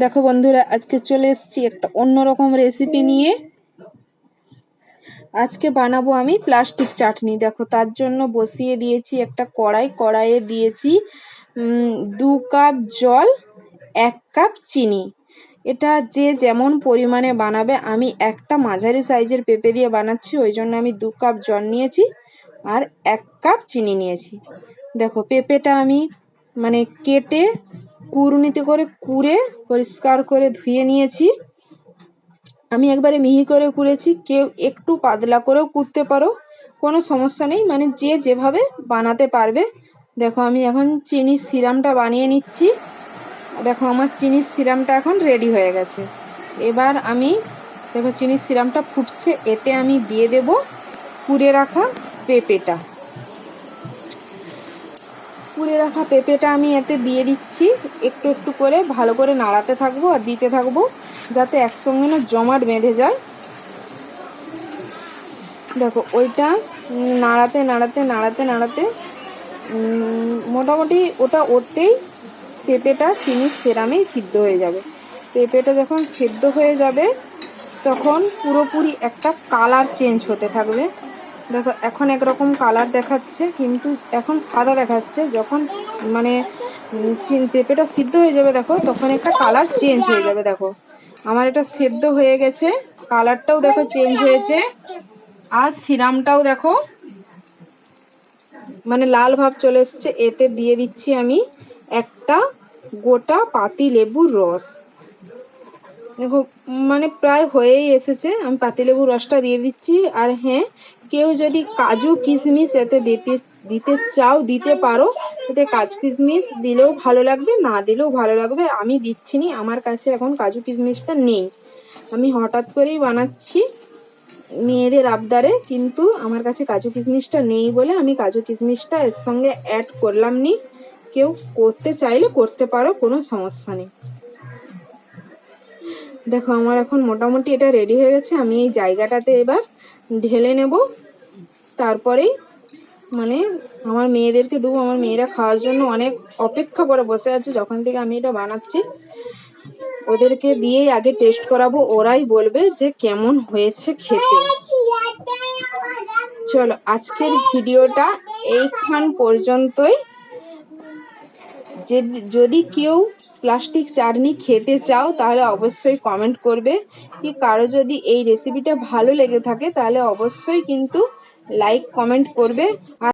দেখো বন্ধুরা, আজকে চলে এসেছি একটা অন্যরকম রেসিপি নিয়ে। আজকে বানাবো আমি প্লাস্টিক চাটনি। দেখো, তার জন্য বসিয়ে দিয়েছি একটা কড়াই। কড়াইয়ে দিয়েছি দু কাপ জল, এক কাপ চিনি। এটা যে যেমন পরিমাণে বানাবে, আমি একটা মাঝারি সাইজের পেঁপে দিয়ে বানাচ্ছি, ওই জন্য আমি দু কাপ জল নিয়েছি আর এক কাপ চিনি নিয়েছি। দেখো, পেঁপেটা আমি মানে কেটে কুড়ুনিতে করে কুড়ে, পরিষ্কার করে ধুয়ে নিয়েছি। আমি একবারে মিহি করে কুড়েছি। কেউ একটু পাতলা করেও কুড়তে পারো, কোনো সমস্যা নেই। মানে যে যেভাবে বানাতে পারবে। দেখো, আমি এখন চিনির সিরামটা বানিয়ে নিচ্ছি। দেখো, আমার চিনির সিরামটা এখন রেডি হয়ে গেছে। এবার আমি, দেখো, চিনির সিরামটা ফুটছে। এতে আমি দিয়ে দেব কুড়ে রাখা পেঁপেটা। কুড়ে রাখা পেঁপেটা আমি এতে দিয়ে দিচ্ছি। একটু একটু করে ভালো করে নাড়াতে থাকব আর দিতে থাকব, যাতে একসঙ্গে না জমাট বেঁধে যায়। দেখো, ওইটা নাড়াতে নাড়াতে নাড়াতে নাড়াতে মোটামুটি ওটা ওতেই পেঁপেটা চিনি সেরামেই সিদ্ধ হয়ে যাবে। পেঁপেটা যখন সেদ্ধ হয়ে যাবে, তখন পুরোপুরি একটা কালার চেঞ্জ হতে থাকবে। দেখো, এখন একরকম কালার দেখাচ্ছে, কিন্তু এখন সাদা দেখাচ্ছে। যখন মানে পেঁপেটা সিদ্ধ হয়ে যাবে, দেখো, তখন একটা কালার চেঞ্জ হয়ে যাবে, দেখো। আমার এটা সেদ্ধ হয়ে গেছে কালারটাও দেখো চেঞ্জ হয়েছে, আর সিরামটাও দেখো মানে লাল ভাব চলে এসছে। এতে দিয়ে দিচ্ছি আমি একটা গোটা পাতি লেবুর রস। মানে প্রায় হয়েই এসেছে। আমি পাতিলেবুর রসটা দিয়ে দিচ্ছি। আর হ্যাঁ কেউ যদি কাজু কিশমিশ এতে দিতে দিতে চাও, দিতে পারো। এতে কাজু কিশমিশ দিলেও ভালো লাগবে, না দিলেও ভালো লাগবে। আমি দিচ্ছি নি, আমার কাছে এখন কাজু কিশমিশটা নেই। আমি হঠাৎ করেই বানাচ্ছি মেয়েদের আবদারে, কিন্তু আমার কাছে কাজু কিশমিশটা নেই বলে আমি কাজু কিশমিশটা এর সঙ্গে অ্যাড করলাম নি। কেউ করতে চাইলে করতে পারো, কোনো সমস্যা নেই। দেখো, আমার এখন মোটামুটি এটা রেডি হয়ে গেছে। আমি এই জায়গাটাতে এবার ঢেলে নেব। তারপরেই মানে আমার মেয়েদেরকে দেবো। আমার মেয়েরা খাওয়ার জন্য অনেক অপেক্ষা করে বসে আছে। যখন থেকে আমি এটা বানাচ্ছি, ওদেরকে দিয়েই আগে টেস্ট করাবো। ওরাই বলবে যে কেমন হয়েছে খেতে। চলো, আজকের ভিডিওটা এইখান পর্যন্তই। যে, যদি কেউ প্লাস্টিক চাটনি খেতে চাও, তাহলে অবশ্যই কমেন্ট করবে। কি কারও যদি এই রেসিপিটা ভালো লেগে থাকে, তাহলে অবশ্যই কিন্তু লাইক কমেন্ট করবে। আর